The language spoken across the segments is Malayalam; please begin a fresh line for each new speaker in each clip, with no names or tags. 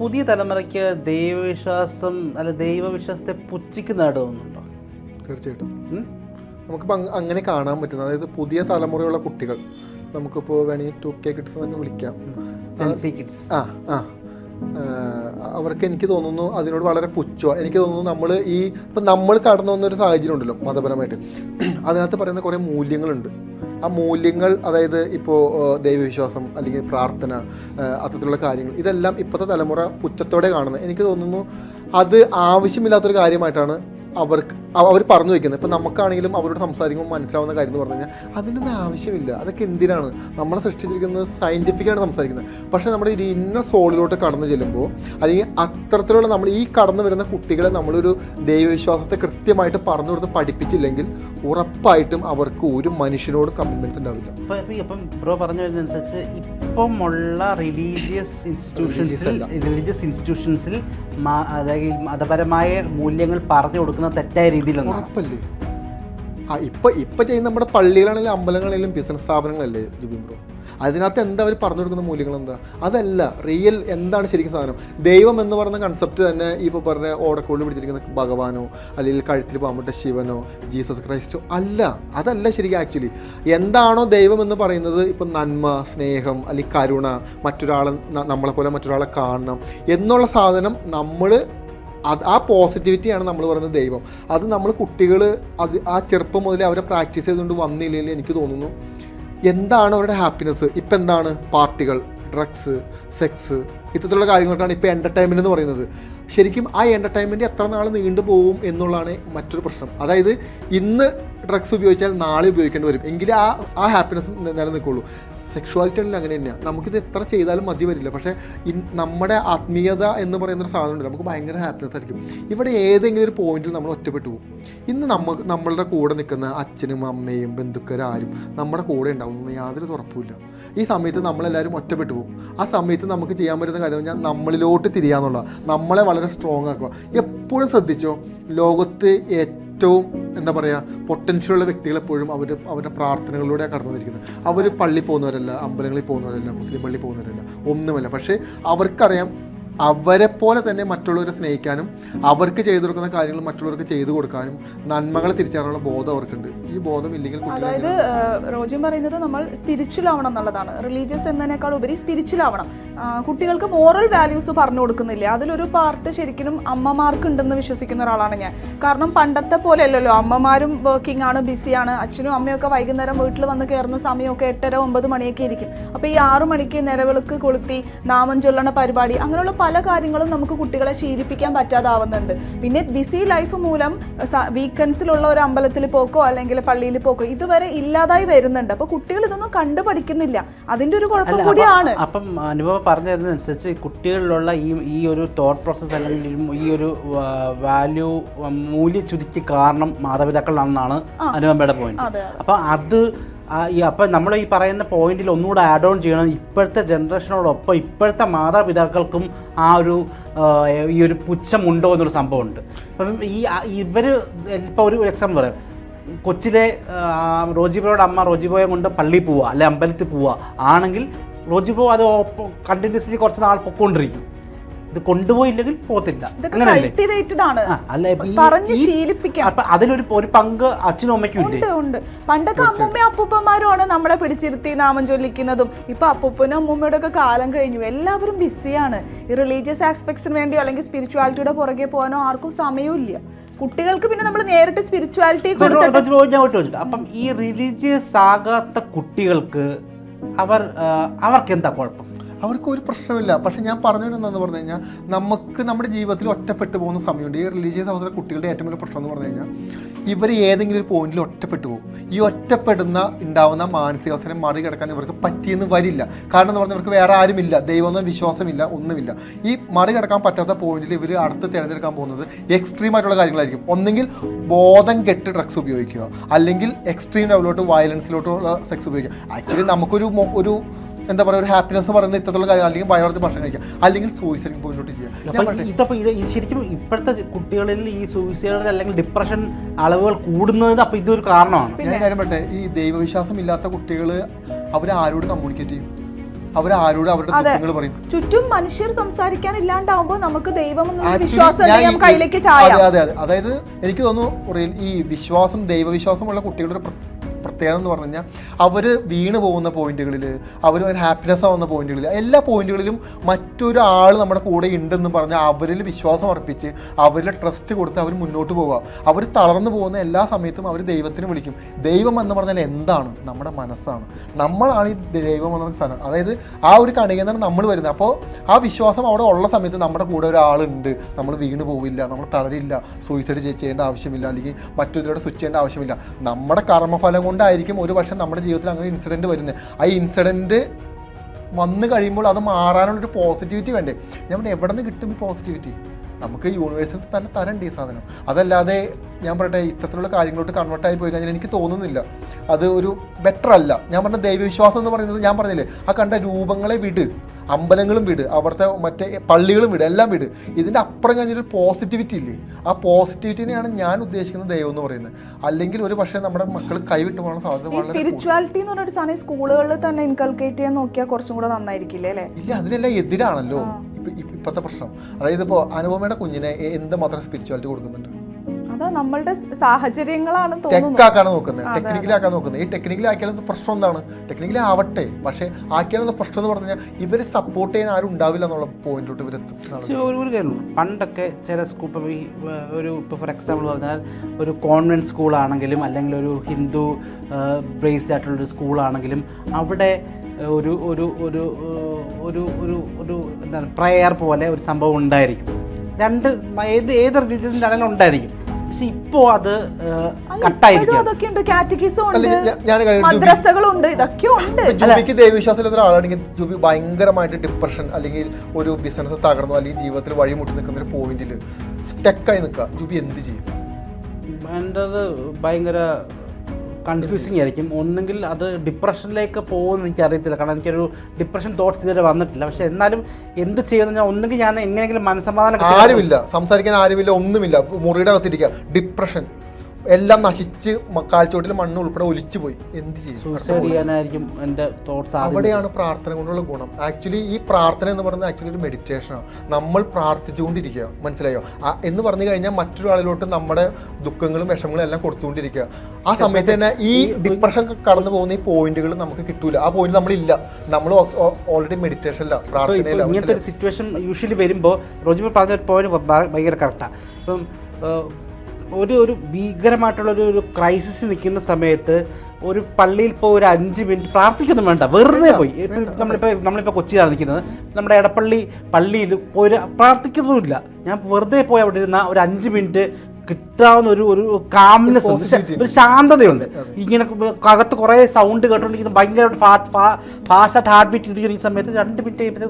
പുതിയ തലമുറയ്ക്ക് ദൈവവിശ്വാസം അല്ല ദൈവവിശ്വാസത്തെ പുച്ഛിക്കുന്നതായിട്ട് തോന്നുന്നുണ്ടോ?
തീർച്ചയായിട്ടും. നമുക്ക് അങ്ങനെ കാണാൻ പറ്റുന്നത് അതായത് പുതിയ തലമുറയുള്ള കുട്ടികൾ നമുക്കിപ്പോൾ വേണമെങ്കിൽ ടു കെ കിഡ്സ് തന്നെ വിളിക്കാം.
കിഡ്സ്
ആ ആ, അവർക്ക് എനിക്ക് തോന്നുന്നു അതിനോട് വളരെ പുച്ഛമാണ് എനിക്ക് തോന്നുന്നു നമ്മൾ ഈ ഇപ്പം നമ്മൾ കടന്നു വന്നൊരു സാഹചര്യം ഉണ്ടല്ലോ മതപരമായിട്ട്. അതിനകത്ത് പറയുന്ന കുറേ മൂല്യങ്ങളുണ്ട്. ആ മൂല്യങ്ങൾ അതായത് ഇപ്പോൾ ദൈവവിശ്വാസം അല്ലെങ്കിൽ പ്രാർത്ഥന അത്തരത്തിലുള്ള കാര്യങ്ങൾ ഇതെല്ലാം ഇപ്പോഴത്തെ തലമുറ പുച്ഛത്തോടെ കാണുന്നത്. എനിക്ക് തോന്നുന്നു അത് ആവശ്യമില്ലാത്തൊരു കാര്യമായിട്ടാണ് അവർക്ക് അവർ പറഞ്ഞു വെക്കുന്നത്. ഇപ്പം നമുക്കാണെങ്കിലും അവരോട് സംസാരിക്കുമ്പോൾ മനസ്സിലാവുന്ന കാര്യം എന്ന് പറഞ്ഞു കഴിഞ്ഞാൽ അതിനൊന്നും ആവശ്യമില്ല. അതൊക്കെ എന്തിനാണ്? നമ്മളെ സൃഷ്ടിച്ചിരിക്കുന്നത് സയന്റിഫിക്കാണ് സംസാരിക്കുന്നത്. പക്ഷേ നമ്മുടെ ഒരു ഇന്ന സോളിലോട്ട് കടന്നു ചെല്ലുമ്പോൾ അല്ലെങ്കിൽ അത്തരത്തിലുള്ള നമ്മൾ ഈ കടന്നു വരുന്ന കുട്ടികളെ നമ്മളൊരു ദൈവവിശ്വാസത്തെ കൃത്യമായിട്ട് പറഞ്ഞു കൊടുത്ത് പഠിപ്പിച്ചില്ലെങ്കിൽ ഉറപ്പായിട്ടും അവർക്ക് ഒരു മനുഷ്യനോട് കമ്മിറ്റ്മെന്റ്സ് ഉണ്ടാവില്ല.
ഇപ്പൊ ബ്രോ പറഞ്ഞു വരുന്നതനുസരിച്ച് ഇപ്പം ഉള്ള റിലീജിയസ് ഇൻസ്റ്റിറ്റ്യൂഷൻസിൽ റിലീജിയസ് ഇൻസ്റ്റിറ്റ്യൂഷൻസിൽ അതായത് മതപരമായ മൂല്യങ്ങൾ പറഞ്ഞു കൊടുക്കുന്ന തെറ്റായ
ഉറപ്പല്ലേ? ആ ഇപ്പൊ ഇപ്പൊ ചെയ്യുന്ന നമ്മുടെ പള്ളികളാണെങ്കിലും അമ്പലങ്ങളാണെങ്കിലും ബിസിനസ് സ്ഥാപനങ്ങളല്ലേ ജുബിൻ ബ്രോ? അതിനകത്ത് എന്താ അവർ പറഞ്ഞു കൊടുക്കുന്ന മൂല്യങ്ങൾ എന്താ അതല്ല റിയൽ എന്താണ് ശരിക്കും സാധനം? ദൈവം എന്ന് പറയുന്ന കൺസെപ്റ്റ് തന്നെ ഇപ്പോൾ പറഞ്ഞ ഓടക്കോളിൽ പിടിച്ചിരിക്കുന്ന ഭഗവാനോ അല്ലെങ്കിൽ കഴുത്തിൽ പാമ്പട്ട ശിവനോ ജീസസ് ക്രൈസ്റ്റോ അല്ല. അതല്ല ശരിക്കും ആക്ച്വലി എന്താണോ ദൈവം എന്ന് പറയുന്നത് ഇപ്പം നന്മ സ്നേഹം അല്ലെങ്കിൽ കരുണ മറ്റൊരാളെ നമ്മളെ പോലെ മറ്റൊരാളെ കാണണം എന്നുള്ള സാധനം നമ്മൾ അത് ആ പോസിറ്റിവിറ്റിയാണ് നമ്മൾ പറയുന്നത് ദൈവം. അത് നമ്മൾ കുട്ടികൾ അത് ആ ചെറുപ്പം മുതലേ അവരെ പ്രാക്ടീസ് ചെയ്തുകൊണ്ട് വന്നില്ലെങ്കിൽ എനിക്ക് തോന്നുന്നു. എന്താണ് അവരുടെ ഹാപ്പിനെസ് ഇപ്പം എന്താണ്? പാർട്ടികൾ ഡ്രഗ്സ് സെക്സ് ഇത്തരത്തിലുള്ള കാര്യങ്ങൾക്കാണ് ഇപ്പോൾ എന്റർടൈൻമെന്റ് എന്ന് പറയുന്നത്. ശരിക്കും ആ എന്റർടൈൻമെന്റ് എത്ര നാൾ നീണ്ടു പോകും എന്നുള്ളതാണ് മറ്റൊരു പ്രശ്നം. അതായത് ഇന്ന് ഡ്രഗ്സ് ഉപയോഗിച്ചാൽ നാളെ ഉപയോഗിക്കേണ്ടി വരും. എങ്കിലേ ആ ആ ഹാപ്പിനെസ് നിലനിൽക്കുള്ളൂ. സെക്ഷുവാലിറ്റി ആണെങ്കിൽ അങ്ങനെ തന്നെയാണ് നമുക്കിത് എത്ര ചെയ്താലും മതി വരില്ല. പക്ഷേ നമ്മുടെ ആത്മീയത എന്ന് പറയുന്ന ഒരു സാധനമുണ്ട്. നമുക്ക് ഭയങ്കര ഹാപ്പിനെസ് ആയിരിക്കും. ഇവിടെ ഏതെങ്കിലും ഒരു പോയിന്റിൽ നമ്മൾ ഒറ്റപ്പെട്ടു പോകും. ഇന്ന് നമ്മൾ നമ്മളുടെ കൂടെ നിൽക്കുന്ന അച്ഛനും അമ്മയും ബന്ധുക്കരാരും നമ്മുടെ കൂടെ ഉണ്ടാവും. യാതൊരു ഉറപ്പുമില്ല ഈ സമയത്ത് നമ്മളെല്ലാവരും ഒറ്റപ്പെട്ടു പോകും. ആ സമയത്ത് നമുക്ക് ചെയ്യാൻ പറ്റുന്ന കാര്യം പറഞ്ഞാൽ നമ്മളിലോട്ട് തിരിയാന്നുള്ള നമ്മളെ വളരെ സ്ട്രോങ് ആക്കുക. എപ്പോഴും ശ്രദ്ധിച്ചോ? ലോകത്ത് ഏറ്റവും എന്താ പറയുക പൊട്ടൻഷ്യൽ ഉള്ള വ്യക്തികൾ എപ്പോഴും അവർ അവരുടെ പ്രാർത്ഥനകളിലൂടെ കടന്നു വന്നിരിക്കുന്നത് അവർ പള്ളി പോകുന്നവരല്ല അമ്പലങ്ങളിൽ പോകുന്നവരല്ല മുസ്ലിം പള്ളി പോകുന്നവരല്ല ഒന്നുമല്ല. പക്ഷേ അവർക്കറിയാം അവരെ പോലെ തന്നെ മറ്റുള്ളവരെ സ്നേഹിക്കാനും അവർക്ക് ചെയ്തു കൊടുക്കുന്ന കാര്യങ്ങൾ മറ്റുള്ളവർക്ക് ചെയ്തു കൊടുക്കാനും നന്മകളെ തിരിച്ചറിയാനുള്ള ബോധം അവർക്കുണ്ട്. ഈ ബോധം ഇല്ലെങ്കിൽ
അതായത് റോജിൻ പറയുന്നത് നമ്മൾ സ്പിരിച്വൽ ആവണം എന്നുള്ളതാണ്. റിലീജിയസ് എന്നതിനേക്കാൾ ഉപരി സ്പിരിച്വൽ ആവണം. കുട്ടികൾക്ക് മോറൽ വാല്യൂസ് പറഞ്ഞു കൊടുക്കുന്നില്ല? അതിലൊരു പാർട്ട് ശരിക്കും അമ്മമാർക്ക് ഉണ്ടെന്ന് വിശ്വസിക്കുന്ന ഒരാളാണ് ഞാൻ. കാരണം പണ്ടത്തെ പോലെ അല്ലല്ലോ അമ്മമാരും വർക്കിംഗ് ആണ് ബിസിയാണ് അച്ഛനും അമ്മയൊക്കെ വൈകുന്നേരം വീട്ടിൽ വന്ന് കയറുന്ന സമയമൊക്കെ എട്ടര ഒമ്പത് മണിയൊക്കെ ഇരിക്കും അപ്പോൾ ഈ ആറു മണിക്ക് നിലവിളക്ക് കൊളുത്തി നാമം ചൊല്ലണ പരിപാടി അങ്ങനെയുള്ള പല കാര്യങ്ങളും നമുക്ക് കുട്ടികളെ ശീലിപ്പിക്കാൻ പറ്റാതാവുന്നുണ്ട്. പിന്നെ ബിസി ലൈഫ് മൂലം വീക്കെൻഡ്സിലുള്ള ഒരു അമ്പലത്തിൽ പോക്കോ അല്ലെങ്കിൽ പള്ളിയിൽ പോക്കോ ഇതുവരെ ഇല്ലാതായി വരുന്നുണ്ട്. അപ്പോൾ കുട്ടികൾ ഇതൊന്നും കണ്ടു പഠിക്കുന്നില്ല അതിന്റെ ഒരു കുഴപ്പം കൂടിയാണ്.
അപ്പം- അനുഭവം പറഞ്ഞതിനനുസരിച്ച് പറഞ്ഞു തരുന്നതനുസരിച്ച് കുട്ടികളിലുള്ള ഈ ഈ ഒരു തോട്ട് പ്രോസസ്സ് അല്ലെങ്കിൽ ഈ ഒരു വാല്യൂ മൂല്യ ചുരുക്കി കാരണം മാതാപിതാക്കളാണെന്നാണ് അനുപമയുടെ പോയിന്റ് അപ്പോൾ അത് ആ, ഈ അപ്പം നമ്മൾ ഈ പറയുന്ന പോയിന്റിൽ ഒന്നുകൂടെ ആഡ് ഓൺ ചെയ്യണം. ഇപ്പോഴത്തെ ജനറേഷനോടൊപ്പം ഇപ്പോഴത്തെ മാതാപിതാക്കൾക്കും ആ ഒരു ഈ ഒരു പുച്ഛമുണ്ടോ എന്നൊരു സംഭവമുണ്ട്. അപ്പം ഈ ഇവർ ഇപ്പോൾ ഒരു എക്സാമ്പിൾ പറയാം. കൊച്ചിലെ റോജിബോയുടെ അമ്മ റോജിബോയെ കൊണ്ട് പള്ളിയിൽ പോവുക അല്ലെ അമ്പലത്തിൽ പോവുക. ആണെങ്കിൽ റോജിബോ അത് കണ്ടിന്യൂസ്ലി കുറച്ച് നാൾ പൊക്കോണ്ടിരിക്കും. ഇത് കൊണ്ടുപോയില്ലെങ്കിൽ പോകത്തില്ല. അങ്ങനെയല്ലേ? അതിലൊരു ഒരു പങ്ക് അച്ഛനും അമ്മയ്ക്കും
ഉണ്ട് ഉണ്ട്. പണ്ടൊക്കെ അമ്മൂമ്മയും അപ്പൂപ്പന്മാരുമാണ് നമ്മളെ പിടിച്ചിരുത്തി നാമം ചൊല്ലിക്കുന്നതും. ഇപ്പൊ അപ്പൂപ്പനും അമ്മൂമ്മയുടെ ഒക്കെ കാലം കഴിഞ്ഞു. എല്ലാവരും ബിസിയാണ്. ഈ റിലീജിയസ് ആസ്പെക്ട്സിന് വേണ്ടിയോ അല്ലെങ്കിൽ സ്പിരിച്വാലിറ്റിയുടെ പുറകെ പോകാനോ ആർക്കും സമയമില്ല കുട്ടികൾക്ക് പിന്നെ നമ്മൾ നേരിട്ട് സ്പിരിച്വാലിറ്റി
ചോദിച്ചിട്ട് അപ്പം ഈ റിലീജിയസ് ആകാത്ത കുട്ടികൾക്ക് അവർ അവർക്ക് എന്താ കുഴപ്പം?
അവർക്ക് ഒരു പ്രശ്നമില്ല പക്ഷെ ഞാൻ പറഞ്ഞു വരുന്നതെന്ന് പറഞ്ഞു കഴിഞ്ഞാൽ നമുക്ക് നമ്മുടെ ജീവിതത്തിൽ ഒറ്റപ്പെട്ടു പോകുന്ന സമയമുണ്ട്. ഈ റിലീജിയസ് അവസര കുട്ടികളുടെ ഏറ്റവും വലിയ പ്രശ്നം എന്ന് പറഞ്ഞു കഴിഞ്ഞാൽ ഇവർ ഏതെങ്കിലും ഒരു പോയിന്റിൽ ഒറ്റപ്പെട്ടു പോകും. ഈ ഒറ്റപ്പെടുന്ന ഉണ്ടാവുന്ന മാനസികാവസ്ഥനെ മറികടക്കാൻ ഇവർക്ക് പറ്റിയെന്ന് വരില്ല. കാരണം എന്ന് പറഞ്ഞാൽ ഇവർക്ക് വേറെ ആരുമില്ല. ദൈവമൊന്നും വിശ്വാസമില്ല ഒന്നുമില്ല. ഈ മറികടക്കാൻ പറ്റാത്ത പോയിന്റിൽ ഇവർ അടുത്ത് തിരഞ്ഞെടുക്കാൻ പോകുന്നത് എക്സ്ട്രീം ആയിട്ടുള്ള കാര്യങ്ങളായിരിക്കും. ഒന്നെങ്കിൽ ബോധം കെട്ട് ഡ്രഗ്സ് ഉപയോഗിക്കുക. അല്ലെങ്കിൽ എക്സ്ട്രീം ലെവലിലോട്ട് വയലൻസിലോട്ടുള്ള സെക്സ് ഉപയോഗിക്കുക. ആക്ച്വലി നമുക്കൊരു ഒരു എന്താ പറയുക ഒരു ഹാപ്പിനെസ് പറയുന്ന ഇത്തരത്തിലുള്ള കാര്യം അല്ലെങ്കിൽ വയറിളത്ത് ഭക്ഷണം കഴിക്കുക അല്ലെങ്കിൽ സൂയിസൈഡ് മുന്നോട്ട് ചെയ്യുക.
ഇത് ശരിക്കും ഇപ്പോഴത്തെ കുട്ടികളിൽ ഈ സൂയിസൈഡ് അല്ലെങ്കിൽ ഡിപ്രഷൻ അളവുകൾ കൂടുന്നത് അപ്പൊ ഇതൊരു കാരണമാണ്.
ഞാൻ കാര്യം പറട്ടെ ഈ ദൈവവിശ്വാസം ഇല്ലാത്ത കുട്ടികൾ അവരാരോട് കമ്മ്യൂണിക്കേറ്റ് ചെയ്യും? അവരാരോട് അവരുടെ ദുഃഖങ്ങൾ പറയും?
ചുറ്റും മനുഷ്യർ സംസാരിക്കാൻ ഇല്ലാണ്ടാവുമ്പോ നമുക്ക് ദൈവം വിശ്വാസം
അതെ അതെ അതെ. അതായത് എനിക്ക് തോന്നുന്നു റിയൽ- ഈ വിശ്വാസം ദൈവവിശ്വാസമുള്ള കുട്ടികളുടെ പ്രത്യേകത എന്ന് പറഞ്ഞു കഴിഞ്ഞാൽ അവർ വീണ് പോകുന്ന പോയിന്റുകളിൽ അവർ ഹാപ്പിനെസ് ആവുന്ന പോയിന്റുകളിൽ എല്ലാ പോയിന്റുകളിലും മറ്റൊരാൾ നമ്മുടെ കൂടെ ഉണ്ടെന്ന് പറഞ്ഞാൽ അവരിൽ വിശ്വാസം അർപ്പിച്ച് അവരിൽ ട്രസ്റ്റ് കൊടുത്ത് അവർ മുന്നോട്ട് പോവുക. അവർ തളർന്നു പോകുന്ന എല്ലാ സമയത്തും അവർ ദൈവത്തിന് വിളിക്കും. ദൈവം എന്ന് പറഞ്ഞാൽ എന്താണ്? നമ്മുടെ മനസ്സാണ്. നമ്മളാണ് ഈ ദൈവം എന്ന സ്ഥലം അതായത് ആ ഒരു കണികന്നാണ് നമ്മൾ വരുന്നത്. അപ്പോൾ ആ വിശ്വാസം അവിടെ ഉള്ള സമയത്ത് നമ്മുടെ കൂടെ ഒരാളുണ്ട്. നമ്മൾ വീണ് പോവില്ല നമ്മൾ തളരില്ല സൂയിസൈഡ് ചെയ്യേണ്ട ആവശ്യമില്ല അല്ലെങ്കിൽ മറ്റൊരു സ്വിച്ച് ചെയ്യേണ്ട ആവശ്യമില്ല. നമ്മുടെ കർമ്മഫലം കൊണ്ടായിരിക്കും ഒരു പക്ഷേ നമ്മുടെ ജീവിതത്തിൽ അങ്ങനെ ഇൻസിഡന്റ് വരുന്നത്. ആ ഇൻസിഡന്റ് വന്നു കഴിയുമ്പോൾ അത് മാറാനുള്ളൊരു പോസിറ്റിവിറ്റി വേണ്ടേ? ഞാൻ എവിടെ നിന്ന് കിട്ടും പോസിറ്റിവിറ്റി നമുക്ക് യൂണിവേഴ്സിൽ തന്നെ തരണ്ട് ഈ സാധനം. അതല്ലാതെ ഞാൻ പറയട്ടെ ഇത്തരത്തിലുള്ള കാര്യങ്ങളോട്ട് കൺവേർട്ട് ആയി പോയി കഴിഞ്ഞാൽ എനിക്ക് തോന്നുന്നില്ല. അത് ഒരു ബെറ്റർ അല്ല. ഞാൻ പറഞ്ഞ ദൈവവിശ്വാസം എന്ന് പറയുന്നത് ഞാൻ പറഞ്ഞില്ലേ? ആ കണ്ട രൂപങ്ങളെ വിട്. അമ്പലങ്ങളും വിട് അവിടുത്തെ മറ്റേ പള്ളികളും വിട് എല്ലാം വിട്. ഇതിന്റെ അപ്പുറം കഴിഞ്ഞൊരു പോസിറ്റിവിറ്റി ഇല്ലേ? ആ പോസിറ്റിവിറ്റിനെയാണ് ഞാൻ ഉദ്ദേശിക്കുന്ന ദൈവം എന്ന് പറയുന്നത്. അല്ലെങ്കിൽ ഒരു പക്ഷേ നമ്മുടെ മക്കൾ കൈവിട്ട് പോകാൻ സാധ്യത
സ്പിരിച്വാലിറ്റി എന്ന് പറഞ്ഞൊരു സാധനം സ്കൂളുകളിൽ തന്നെ ഇൻകൾക്കേറ്റ് ചെയ്യാൻ നോക്കിയാൽ കുറച്ചും കൂടെ നന്നായിരിക്കില്ലേ അല്ലേ?
ഇല്ല അതിനെല്ലാം എതിരാണല്ലോ. ഇപ്പോഴത്തെ ഇപ്പൊ- പ്രശ്നം. അതായത് ഇപ്പോൾ അനുപമയുടെ കുഞ്ഞിനെ എന്ത് മാത്രം സ്പിരിച്വാലിറ്റി കൊടുക്കുന്നുണ്ട്?
അതാ നമ്മളുടെ സാഹചര്യങ്ങളാണ് തോന്നുന്നു
ടെക്കാക്കാണ് നോക്കുന്നത്. ടെക്നിക്കലാക്കാൻ നോക്കുന്നത്. ഈ ടെക്നിക്കലി ആക്കിയാലൊന്നും പ്രശ്നം എന്താണ് ടെക്നിക്കലി ആവട്ടെ പക്ഷേ ആക്കിയാലൊന്നും പ്രശ്നം എന്ന് പറഞ്ഞു കഴിഞ്ഞാൽ ഇവരെ സപ്പോർട്ട് ചെയ്യാൻ ആരും ഉണ്ടാവില്ല എന്നുള്ള പോയിന്റിലോട്ട് ഇവരെത്തും
ഒരു പണ്ടൊക്കെ ചില സ്കൂൾ ഈ ഒരു ഇപ്പോൾ ഫോർ എക്സാമ്പിൾ പറഞ്ഞാൽ ഒരു കോൺവെന്റ് സ്കൂളാണെങ്കിലും അല്ലെങ്കിൽ ഒരു ഹിന്ദു ബേസ്ഡ് ആയിട്ടുള്ളൊരു സ്കൂളാണെങ്കിലും അവിടെ ഒരു ഒരു ഒരു ഒരു ഒരു ഒരു എന്താണ് പ്രയർ പോലെ ഒരു സംഭവം ഉണ്ടായിരിക്കും. രണ്ട് ഏത് ഏത് റിലീജിയസിന്റെ ആണെങ്കിലും ഉണ്ടായിരിക്കും. പക്ഷെ ഇപ്പോ അത്
ഇപ്പോഴും
കട്ടായിരിക്കും
അതൊക്കെ ഉണ്ട്. കാറ്റഗിസും ഉണ്ട് മദ്രസകളുണ്ട് ഇതൊക്കെ ഉണ്ട്.
ഇപ്പൊ ജൂബിക്ക് ദൈവവിശ്വാസത്തിൽ ഒരാളാണെങ്കിൽ ജൂബി ഭയങ്കരമായിട്ട് ഡിപ്രഷൻ അല്ലെങ്കിൽ ഒരു ബിസിനസ് തകർന്നു അല്ലെങ്കിൽ ജീവിതത്തിൽ വഴിമുട്ടി നിൽക്കുന്ന ഒരു പോയിന്റിൽ സ്റ്റക്കായി നിൽക്കുക. ജൂബി എന്ത് ചെയ്യും?
എന്റെ ഭയങ്കര കൺഫ്യൂസിങ് ആയിരിക്കും. ഒന്നെങ്കിൽ അത് ഡിപ്രഷനിലേക്ക് പോകുമെന്ന് എനിക്ക് അറിയത്തില്ല കാരണം എനിക്കൊരു ഡിപ്രഷൻ തോട്ട്സ് ഇതുവരെ വന്നിട്ടില്ല. പക്ഷെ എന്നാലും എന്ത് ചെയ്യുമെന്ന് ഞാൻ ഒന്നെങ്കിൽ ഞാൻ എങ്ങനെയെങ്കിലും മനസ്സമാധാനം
ആരുമില്ല. സംസാരിക്കാൻ ആരുമില്ല. ഒന്നുമില്ല. മുറിയുടെ അകത്തിരിക്കുക. ഡിപ്രഷൻ എല്ലാം നശിച്ച് കാൽച്ചോട്ടിൽ മണ്ണ് ഉൾപ്പെടെ ഒലിച്ചു പോയി. എന്ത് ചെയ്യും? അവിടെയാണ് പ്രാർത്ഥന കൊണ്ടുള്ള ഗുണം. ആക്ച്വലി ഈ പ്രാർത്ഥന എന്ന് പറയുന്നത് ആക്ച്വലി ഒരു മെഡിറ്റേഷനാണ് നമ്മൾ പ്രാർത്ഥിച്ചുകൊണ്ടിരിക്കുക. മനസ്സിലായോ? എന്ന് പറഞ്ഞു കഴിഞ്ഞാൽ മറ്റൊരാളിലോട്ട് നമ്മുടെ ദുഃഖങ്ങളും വിഷമങ്ങളും എല്ലാം കൊടുത്തുകൊണ്ടിരിക്കുക. ആ സമയത്ത് തന്നെ ഈ ഡിപ്രഷൻ കടന്നു പോകുന്ന ഈ പോയിന്റുകൾ നമുക്ക് കിട്ടൂല. ആ പോയിന്റ് നമ്മളില്ല. നമ്മൾ ഓൾറെഡി മെഡിറ്റേഷനില്ല പ്രാർത്ഥനയില്ല.
ഇങ്ങനത്തെ ഒരു സിറ്റുവേഷൻ യൂഷ്വലി വരുമ്പോൾ റോജിമ പറഞ്ഞ പോയിന്റ് ഭയങ്കര കറക്റ്റാണ് ഇപ്പം ഒരു ഒരു ഭീകരമായിട്ടുള്ള ഒരു ക്രൈസിസ് നിൽക്കുന്ന സമയത്ത് ഒരു പള്ളിയിൽ പോയി ഒരു അഞ്ച് മിനിറ്റ് പ്രാർത്ഥിക്കൊന്നും വേണ്ട. വെറുതെ പോയി. നമ്മളിപ്പോൾ നമ്മളിപ്പോൾ കൊച്ചിയിലാണ് നിൽക്കുന്നത്. നമ്മുടെ എടപ്പള്ളി പള്ളിയിൽ പോയി ഒരു പ്രാർത്ഥിക്കുന്നതുമില്ല. ഞാൻ വെറുതെ പോയി അവിടെ ഇരുന്ന ഒരു അഞ്ച് മിനിറ്റ് കിട്ടാവുന്ന ഒരു ഒരു കാംനെസ് ഒരു ശാന്തതയുണ്ട്. ഇങ്ങനെ അകത്ത് കുറേ സൗണ്ട് കേട്ടോണ്ടിരിക്കുന്ന ഭയങ്കര ഫാസ്റ്റ് ഹാർട്ട് ബീറ്റ് ഇരിക്കുന്ന സമയത്ത് രണ്ട് മിനിറ്റ് കഴിയുമ്പോഴത്തേക്ക്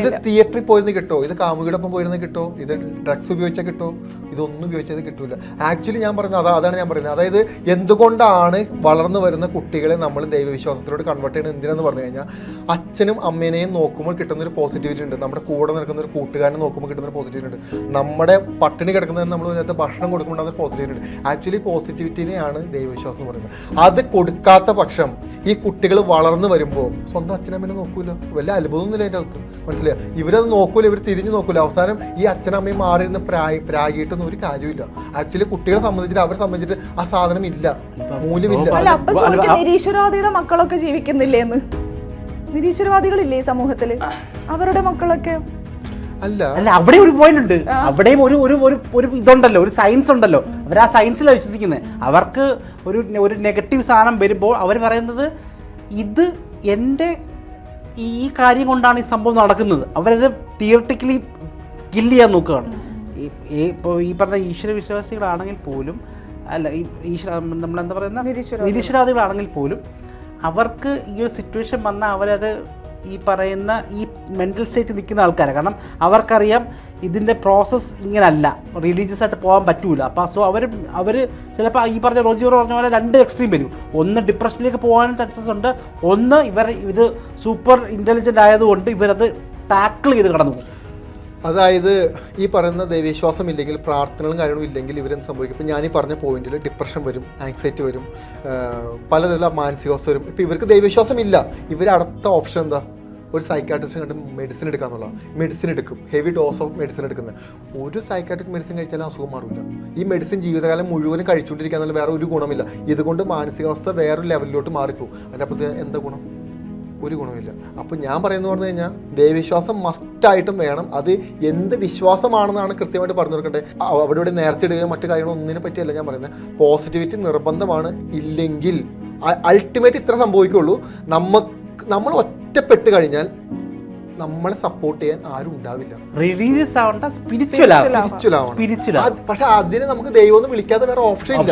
ഇത് തിയേറ്ററിൽ പോയിരുന്ന കിട്ടോ? ഇത് കാമുകിടൊപ്പം പോയിരുന്ന കിട്ടോ? ഇത് ഡ്രഗ്സ് ഉപയോഗിച്ചാൽ കിട്ടോ? ഇതൊന്നും ഉപയോഗിച്ചത് കിട്ടൂല. ആക്ച്വലി ഞാൻ പറയുന്നത് അതാ അതാണ് ഞാൻ പറയുന്നത്. അതായത് എന്തുകൊണ്ടാണ് വളർന്നു വരുന്ന കുട്ടികളെ നമ്മൾ ദൈവവിശ്വാസത്തിലോട് കൺവേർട്ട് ചെയ്യുന്നത് എന്തിനാന്ന് പറഞ്ഞു കഴിഞ്ഞാൽ അച്ഛനും അമ്മേനെയും നോക്കുമ്പോൾ കിട്ടുന്ന ഒരു പോസിറ്റിവിറ്റി ഉണ്ട്. നമ്മുടെ കൂടെ നിൽക്കുന്ന ഒരു കൂട്ടുകാരനെ നോക്കുമ്പോൾ കിട്ടുന്ന ഒരു പോസിറ്റിവിറ്റി ഉണ്ട്. നമ്മുടെ പട്ടിണി കിടക്കുന്നതിന് നമ്മൾ ഇതിനകത്ത് ഭക്ഷണം കൊടുക്കുമ്പോൾ അത് പോസിറ്റിവിറ്റി ഉണ്ട് ആക്ച്വലി പോസിറ്റിവിറ്റിനെയാണ് ദൈവവിശ്വാസം എന്ന് പറയുന്നത്. അത് കൊടുക്കാത്ത പക്ഷം ഈ കുട്ടികൾ വളർന്നു വരുമ്പോൾ സ്വന്തം അച്ഛനമ്മേനെ നോക്കൂല. വല്ല അത്ഭുതമൊന്നുമില്ല അതിന്റെ അകത്ത്. മനസ്സിലായോ? ഇവരത് നോക്കൂല ഇവർ തിരിഞ്ഞു നോക്കൂല. അവസാനം ഈ അച്ഛനമ്മയും മാറിയിരുന്ന പ്രായ പ്രായിട്ടൊന്നും ഒരു കാര്യമില്ല ആക്ച്വലി കുട്ടികളെ സംബന്ധിച്ചിട്ട് അവരെ സംബന്ധിച്ചിട്ട് ആ സാധനം ഇല്ല. മൂല്യമില്ല.
നിരീശ്വരവാദിയുടെ മക്കളൊക്കെ ജീവിക്കുന്നില്ലേ എന്ന്? നിരീശ്വരവാദികളില്ലേ ഈ സമൂഹത്തിൽ? അവരുടെ മക്കളൊക്കെ
അല്ല.
അല്ല അവിടെ ഒരു പോയിന്റ് ഉണ്ട്. അവിടെയും ഒരു ഒരു ഒരു ഒരു ഇതുണ്ടല്ലോ ഒരു സയൻസ് ഉണ്ടല്ലോ. അവർ ആ സയൻസിലാണ് വിശ്വസിക്കുന്നത് അവർക്ക് ഒരു ഒരു നെഗറ്റീവ് സാധനം വരുമ്പോൾ അവർ പറയുന്നത് ഇത് എന്റെ ഈ കാര്യം കൊണ്ടാണ് ഈ സംഭവം നടക്കുന്നത്. അവരത് തിയറട്ടിക്കലി കില്ല് ചെയ്യാൻ നോക്കുകയാണ്. ഇപ്പോൾ ഈ പറഞ്ഞ ഈശ്വര വിശ്വാസികളാണെങ്കിൽ പോലും അല്ല ഈ ഈശ്വര നമ്മളെന്താ പറയുന്ന. നിരീശ്വരവാദികളാണെങ്കിൽ പോലും അവർക്ക് ഈ ഒരു സിറ്റുവേഷൻ വന്നാൽ അവരത് ഈ പറയുന്ന ഈ മെന്റൽ സ്റ്റേറ്റ് നിൽക്കുന്ന ആൾക്കാരെ. കാരണം അവർക്കറിയാം ഇതിന്റെ പ്രോസസ്സ് ഇങ്ങനല്ല. റിലീജിയസ് ആയിട്ട് പോകാൻ പറ്റൂല. അപ്പോൾ സോ അവർ അവർ ചിലപ്പോൾ ഈ പറഞ്ഞ റോജിയോർ പറഞ്ഞ പോലെ രണ്ട് എക്സ്ട്രീം വരും. ഒന്ന് ഡിപ്രഷനിലേക്ക് പോകാനും ചാൻസസ് ഉണ്ട്. ഒന്ന് ഇവർ ഇത് സൂപ്പർ ഇന്റലിജന്റ് ആയതുകൊണ്ട് ഇവരത് ടാക്കിൾ ചെയ്ത് കടന്നു പോകും.
അതായത് ഈ പറയുന്ന ദൈവവിശ്വാസം ഇല്ലെങ്കിൽ പ്രാർത്ഥനകളും കാര്യങ്ങളും ഇല്ലെങ്കിൽ ഇവരെന്ത് സംഭവിക്കും? ഇപ്പം ഞാൻ ഈ പറഞ്ഞ പോയിന്റിൽ ഡിപ്രഷൻ വരും ആങ്സൈറ്റി വരും പലതരം മാനസികാവസ്ഥ വരും. ഇപ്പം ഇവർക്ക് ദൈവവിശ്വാസം ഇല്ല ഇവർ അടുത്ത ഓപ്ഷൻ എന്താ? ഒരു സൈക്കാട്രിസ്റ്റ് കണ്ട് മെഡിസിൻ എടുക്കാന്നുള്ള മെഡിസിൻ എടുക്കും. ഹെവി ഡോസ് ഓഫ് മെഡിസിൻ എടുക്കുന്നത് ഒരു സൈക്കാട്രിക് മെഡിസിൻ കഴിച്ചാലും അസുഖം മാറില്ല ഈ മെഡിസിൻ ജീവിതകാലം മുഴുവനും കഴിച്ചുകൊണ്ടിരിക്കാൻ വേറെ ഒരു ഗുണമില്ല. ഇതുകൊണ്ട് മാനസികാവസ്ഥ വേറൊരു ലെവലിലോട്ട് മാറിപ്പോകും അതിന്റെ അപ്പുറത്ത് എന്താ ഗുണം? ഒരു ഗുണമില്ല അപ്പോൾ ഞാൻ പറയുന്നത് പറഞ്ഞു കഴിഞ്ഞാൽ ദൈവവിശ്വാസം മസ്റ്റായിട്ടും വേണം. അത് എന്ത് വിശ്വാസമാണെന്നാണ് കൃത്യമായിട്ട് പറഞ്ഞു കൊടുക്കേണ്ടത് അവ- അവിടെ ഇവിടെ നേർച്ചിടുകയോ മറ്റു കാര്യങ്ങളോ ഒന്നിനെ പറ്റിയല്ല ഞാൻ പറയുന്നത് പോസിറ്റിവിറ്റി നിർബന്ധമാണ്. ഇല്ലെങ്കിൽ അൾട്ടിമേറ്റ് ഇത്ര സംഭവിക്കുള്ളൂ. നമുക്ക് നമ്മൾ ഒറ്റപ്പെട്ട് കഴിഞ്ഞാൽ നമ്മളെ സപ്പോർട്ട് ചെയ്യാൻ ആരും ഉണ്ടാവില്ല.
റിലീജിയസ് ആവണ്ട സ്പിരിച്വൽ
സ്പിരിച്വൽ പക്ഷെ അതിന് നമുക്ക് ദൈവം ഒന്നും വിളിക്കാതെ വേറെ ഓപ്ഷൻ
ഇല്ല,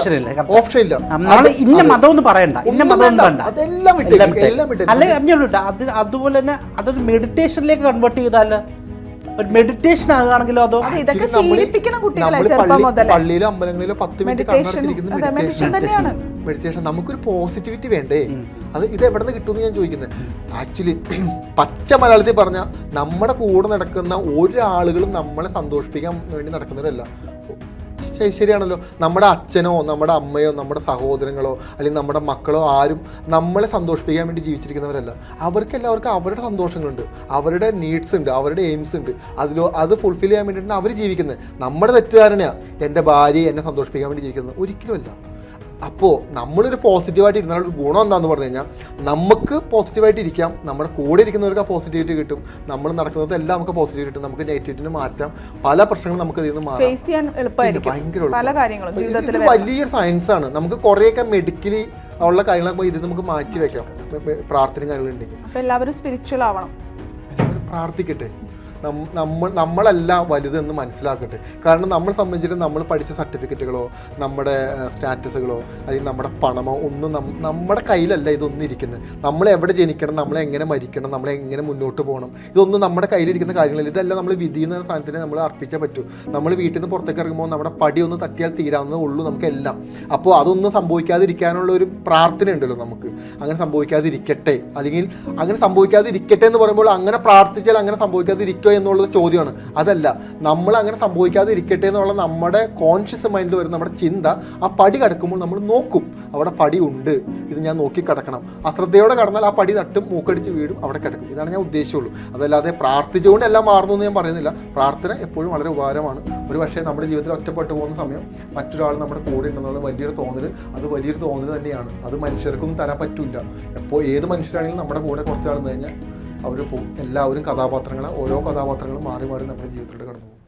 ഓപ്ഷൻ ഇല്ല
നമ്മൾ ഇന്ന മതം ഒന്നും പറയണ്ട ഇന്ന മതം ഒന്നും
വേണ്ട. അതെല്ലാം
എല്ലാം.
എല്ലാം.
അല്ലെ വിട്ടു അല്ലെങ്കിൽ അതുപോലെ തന്നെ അതൊരു മെഡിറ്റേഷനിലേക്ക് കൺവേർട്ട് ചെയ്താൽ ഒരു മെഡിറ്റേഷൻ ആകുകയാണെങ്കിലോ അതോ?
ഇതൊക്കെ ശീലിപ്പിക്കണം കുട്ടികളെ ചെറുപ്പം
പള്ളിയിലോ അമ്പലങ്ങളിലോ പത്ത് മിനിറ്റ്
മെഡിറ്റേഷൻ
നമുക്കൊരു പോസിറ്റിവിറ്റി വേണ്ടേ. അത് ഇത് എവിടെ നിന്ന് കിട്ടുമെന്ന് ഞാൻ ചോദിക്കുന്നത് ആക്ച്വലി പച്ച മലയാളത്തിൽ പറഞ്ഞ നമ്മുടെ കൂടെ നടക്കുന്ന ഒരാളുകളും നമ്മളെ സന്തോഷിപ്പിക്കാൻ വേണ്ടി നടക്കുന്നവരല്ല. ശരിയാണല്ലോ. നമ്മുടെ അച്ഛനോ നമ്മുടെ അമ്മയോ നമ്മുടെ സഹോദരങ്ങളോ അല്ലെങ്കിൽ നമ്മുടെ മക്കളോ ആരും നമ്മളെ സന്തോഷിപ്പിക്കാൻ വേണ്ടി ജീവിച്ചിരിക്കുന്നവരല്ല. അവർക്ക് എല്ലാവർക്കും അവരുടെ സന്തോഷങ്ങളുണ്ട്. അവരുടെ നീഡ്സ് ഉണ്ട് അവരുടെ എയിംസ് ഉണ്ട്. അതിലോ അത് ഫുൾഫിൽ ചെയ്യാൻ വേണ്ടിയിട്ടാണ് അവർ ജീവിക്കുന്നത്. നമ്മുടെ തെറ്റുകാരനെയാണ് എന്റെ ഭാര്യ എന്നെ സന്തോഷിപ്പിക്കാൻ വേണ്ടി ജീവിക്കുന്നത്. ഒരിക്കലുമല്ല. അപ്പോൾ നമ്മളൊരു പോസിറ്റീവായിട്ട് ഇരുന്നാൽ ഒരു ഗുണം എന്താണെന്ന് പറഞ്ഞു കഴിഞ്ഞാൽ നമുക്ക് പോസിറ്റീവായിട്ട് ഇരിക്കാം നമ്മുടെ കൂടെ ഇരിക്കുന്നവർക്ക് ആ പോസിറ്റിവിറ്റി കിട്ടും നമ്മൾ നടക്കുന്നത് എല്ലാം നമുക്ക് പോസിറ്റീവ് കിട്ടും നമുക്ക് നെഗറ്റീവിന് മാറ്റാം പല പ്രശ്നങ്ങളും നമുക്ക് ഇതിൽ മാറ്റാം മാറാം. ഭയങ്കര വലിയൊരു സയൻസ് ആണ്. നമുക്ക് കുറേയൊക്കെ മെഡിക്കലി ഉള്ള കാര്യങ്ങളൊക്കെ ഇത് നമുക്ക് മാറ്റി വെക്കാം. പ്രാർത്ഥനയും കാര്യങ്ങളുണ്ടെങ്കിൽ
എല്ലാവരും സ്പിരിച്വൽ ആവണം.
എല്ലാവരും പ്രാർത്ഥിക്കട്ടെ. നമ്മൾ നമ്മളല്ല വലുതെന്ന് മനസ്സിലാക്കട്ടെ. കാരണം നമ്മൾ സംബന്ധിച്ചിട്ട് നമ്മൾ പഠിച്ച സർട്ടിഫിക്കറ്റുകളോ നമ്മുടെ സ്റ്റാറ്റസുകളോ അല്ലെങ്കിൽ നമ്മുടെ പണമോ ഒന്നും നമ്മുടെ കയ്യിലല്ല ഇതൊന്നും ഇരിക്കുന്നത്. നമ്മൾ എവിടെ ജനിക്കണം നമ്മൾ എങ്ങനെ മരിക്കണം നമ്മൾ എങ്ങനെ മുന്നോട്ട് പോകണം ഇതൊന്നും നമ്മുടെ കയ്യിലിരിക്കുന്ന കാര്യങ്ങളല്ല. ഇതെല്ലാം നമ്മൾ വിധി എന്ന സാധനത്തിന് നമ്മൾ അർപ്പിച്ചേ പറ്റൂ. നമ്മൾ വീട്ടിൽ നിന്ന് പുറത്തേക്ക് ഇറങ്ങുമ്പോൾ നമ്മുടെ പടി ഒന്ന് തട്ടിയാൽ തീരാവുന്നതേ ഉള്ളൂ നമുക്കെല്ലാം. അപ്പോൾ അതൊന്നും സംഭവിക്കാതിരിക്കാനുള്ള ഒരു പ്രാർത്ഥന ഉണ്ടല്ലോ നമുക്ക്. അങ്ങനെ സംഭവിക്കാതിരിക്കട്ടെ. അല്ലെങ്കിൽ അങ്ങനെ സംഭവിക്കാതിരിക്കട്ടെ എന്ന് പറയുമ്പോൾ അങ്ങനെ പ്രാർത്ഥിച്ചാൽ അങ്ങനെ സംഭവിക്കാതിരിക്കുക എന്നുള്ളത് ചോദ്യമാണ്. അതല്ല നമ്മൾ അങ്ങനെ സംഭവിക്കാതെ ഇരിക്കട്ടെ എന്നുള്ള നമ്മുടെ കോൺഷ്യസ് മൈൻഡിൽ വരുന്ന നമ്മുടെ ചിന്ത ആ പടി കടക്കുമ്പോൾ നമ്മൾ നോക്കും അവിടെ പടി ഉണ്ട് ഇത് ഞാൻ നോക്കി കിടക്കണം. അശ്രദ്ധയോടെ കടന്നാൽ ആ പടി തട്ടും മൂക്കടിച്ച് വീടും അവിടെ കിടക്കും. ഇതാണ് ഞാൻ ഉദ്ദേശിച്ചുള്ളൂ. അതല്ലാതെ പ്രാർത്ഥിച്ചുകൊണ്ട് എല്ലാം മാറുന്നു എന്ന് ഞാൻ പറയുന്നില്ല. പ്രാർത്ഥന എപ്പോഴും വളരെ ഉപകാരമാണ്. ഒരു പക്ഷേ നമ്മുടെ ജീവിതത്തിൽ ഒറ്റപ്പെട്ടു പോകുന്ന സമയം മറ്റൊരാൾ നമ്മുടെ കൂടെ ഉണ്ടെന്നുള്ള വലിയൊരു തോന്നൽ അത് വലിയൊരു തോന്നൽ തന്നെയാണ്. അത് മനുഷ്യർക്കും തരാൻ പറ്റില്ല എപ്പോൾ ഏത് മനുഷ്യരാണെങ്കിലും നമ്മുടെ കൂടെ കുറച്ചാൾ കഴിഞ്ഞാൽ അവർ എല്ലാവരും കഥാപാത്രങ്ങളെ ഓരോ കഥാപാത്രങ്ങളും മാറി മാറി നമ്മുടെ ജീവിതത്തിലൂടെ കടന്നു പോകും.